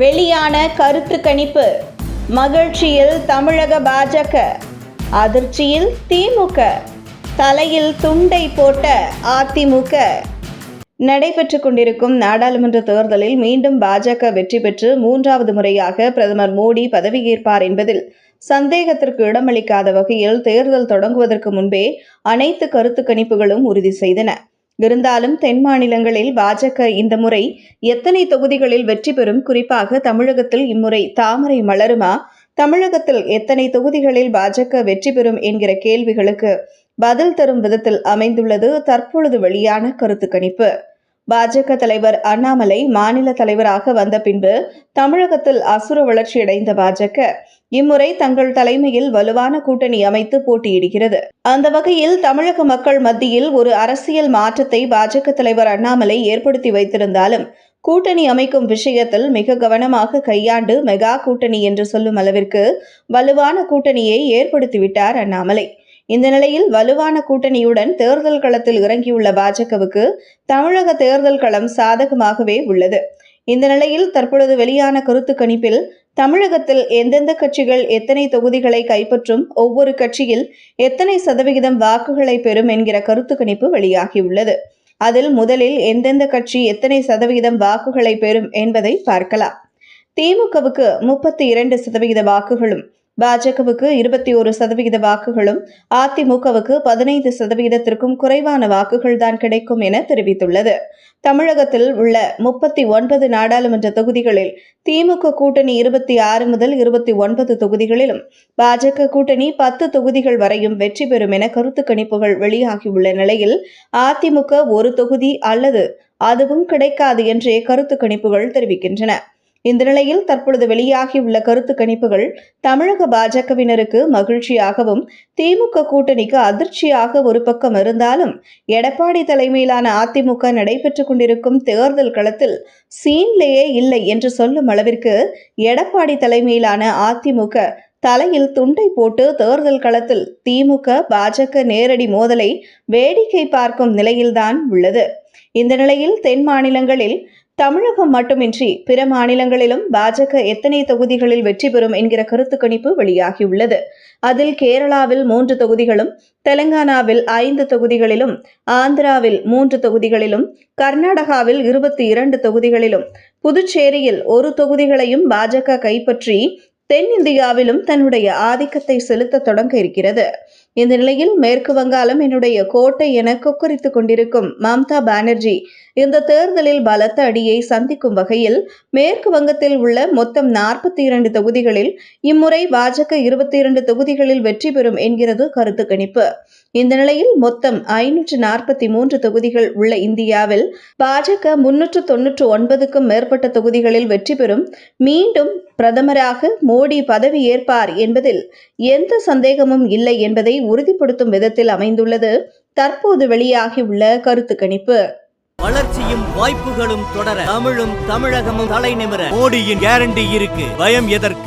வெளியான கருத்து கணிப்பு. மகிழ்ச்சியில் தமிழக பாஜக அதிர்ச்சியில் திமுக தலையில் துண்டை போட்ட அதிமுக. நடைபெற்று கொண்டிருக்கும் நாடாளுமன்ற தேர்தலில் மீண்டும் பாஜக வெற்றி பெற்று மூன்றாவது முறையாக பிரதமர் மோடி பதவியேற்பார் என்பதில் சந்தேகத்திற்கு இடமளிக்காத வகையில் தேர்தல் தொடங்குவதற்கு முன்பே அனைத்து கருத்து கணிப்புகளும் உறுதி செய்தன. இருந்தாலும் தென் மாநிலங்களில் பாஜக இந்த முறை எத்தனை தொகுதிகளில் வெற்றி பெறும்? குறிப்பாக தமிழகத்தில் இம்முறை தாமரை மலருமா? தமிழகத்தில் எத்தனை தொகுதிகளில் பாஜக வெற்றி பெறும் என்கிற கேள்விகளுக்கு பதில் தரும் விதத்தில் அமைந்துள்ளது தற்பொழுது வெளியான கருத்து கணிப்பு பாஜக தலைவர் அண்ணாமலை மாநில தலைவராக வந்த பின்பு தமிழகத்தில் அசுர வளர்ச்சியடைந்த பாஜக. இம்முறை தங்கள் தலைமையில் வலுவான கூட்டணி அமைத்து போட்டியிடுகிறது. அந்த வகையில் தமிழக மக்கள் மத்தியில் ஒரு அரசியல் மாற்றத்தை பாஜக தலைவர் அண்ணாமலை ஏற்படுத்தி வைத்திருந்தாலும் கூட்டணி அமைக்கும் விஷயத்தில் மிக கவனமாக கையாண்டு மெகா கூட்டணி என்று சொல்லும் அளவிற்கு வலுவான கூட்டணியை ஏற்படுத்திவிட்டார் அண்ணாமலை. இந்த நிலையில் வலுவான கூட்டணியுடன் தேர்தல் களத்தில் இறங்கியுள்ள பாஜகவுக்கு தமிழக தேர்தல் களம் சாதகமாகவே உள்ளது. இந்த நிலையில் தற்பொழுது வெளியான கருத்து கணிப்பில் தமிழகத்தில் எந்தெந்த கட்சிகள் எத்தனை தொகுதிகளை கைப்பற்றும் ஒவ்வொரு கட்சியில் எத்தனை சதவிகிதம் வாக்குகளை பெறும் என்கிற கருத்து கணிப்பு வெளியாகியுள்ளது. அதில் முதலில் எந்தெந்த கட்சி எத்தனை சதவிகிதம் வாக்குகளை பெறும் என்பதை பார்க்கலாம். திமுகவுக்கு முப்பத்தி இரண்டு சதவிகித வாக்குகளும் பாஜகவுக்கு இருபத்தி ஒரு சதவிகித வாக்குகளும் அதிமுகவுக்கு பதினைந்து சதவிகிதத்திற்கும் குறைவான வாக்குகள் தான் கிடைக்கும் என தெரிவித்துள்ளது. தமிழகத்தில் உள்ள முப்பத்தி ஒன்பது நாடாளுமன்ற தொகுதிகளில் திமுக கூட்டணி இருபத்தி ஆறு முதல் இருபத்தி ஒன்பது தொகுதிகளிலும் பாஜக கூட்டணி பத்து தொகுதிகள் வரையும் வெற்றி பெறும் என கருத்து கணிப்புகள் வெளியாகியுள்ள நிலையில் அதிமுக ஒரு தொகுதி அல்லது அதுவும் கிடைக்காது என்றே கருத்து கணிப்புகள் தெரிவிக்கின்றன. இந்த நிலையில் தற்பொழுது வெளியாகியுள்ள கருத்து கணிப்புகள் தமிழக பாஜகவினருக்கு மகிழ்ச்சியாகவும் திமுக கூட்டணிக்கு அதிர்ச்சியாக ஒரு பக்கம் இருந்தாலும் எடப்பாடி தலைமையிலான அதிமுக நடைபெற்றுக் கொண்டிருக்கும் தேர்தல் களத்தில் சீன்லேயே இல்லை என்று சொல்லும் அளவிற்கு எடப்பாடி தலைமையிலான அதிமுக தலையில் துண்டை போட்டு தேர்தல் களத்தில் திமுக பாஜக நேரடி மோதலை வேடிக்கை பார்க்கும் நிலையில்தான் உள்ளது. இந்த நிலையில் தென் மாநிலங்களில் தமிழகம் மட்டுமின்றி பிற மாநிலங்களிலும் பாஜக எத்தனை தொகுதிகளில் வெற்றி பெறும் என்கிற கருத்து கணிப்பு வெளியாகியுள்ளது. அதில் கேரளாவில் மூன்று தொகுதிகளும் தெலங்கானாவில் ஐந்து தொகுதிகளிலும் ஆந்திராவில் மூன்று தொகுதிகளிலும் கர்நாடகாவில் இருபத்தி இரண்டு தொகுதிகளிலும் புதுச்சேரியில் ஒரு தொகுதிகளையும் பாஜக கைப்பற்றி தென்னிந்தியாவிலும் தன்னுடைய ஆதிக்கத்தை செலுத்த தொடங்க இருக்கிறது. இந்த நிலையில் மேற்கு வங்காளம் என்னுடைய கோட்டை என கொக்கரித்துக் கொண்டிருக்கும் மம்தா பானர்ஜி இந்த தேர்தலில் பலத்த அடியை சந்திக்கும் வகையில் மேற்கு வங்கத்தில் உள்ள மொத்தம் நாற்பத்தி இரண்டு தொகுதிகளில் இம்முறை பாஜக இருபத்தி இரண்டு தொகுதிகளில் வெற்றி பெறும் என்கிறது கருத்து கணிப்பு. இந்த நிலையில் மொத்தம் ஐநூற்று நாற்பத்தி மூன்று தொகுதிகள் உள்ள இந்தியாவில் பாஜக முன்னூற்று தொன்னூற்று ஒன்பதுக்கும் மேற்பட்ட தொகுதிகளில் வெற்றி பெறும் மீண்டும் பிரதமராக மோடி பதவி ஏற்பார் என்பதில் எந்த சந்தேகமும் இல்லை என்பதை உறுதிப்படுத்தும் விதத்தில் அமைந்துள்ளது. தற்போது வெளியாகியுள்ள கருத்து கணிப்பு. வளர்ச்சியும் வாய்ப்புகளும் தொடர தமிழும் தமிழகமும் தலை நிமிர மோடியின் கேரண்டி இருக்கு. பயம் எதற்கு?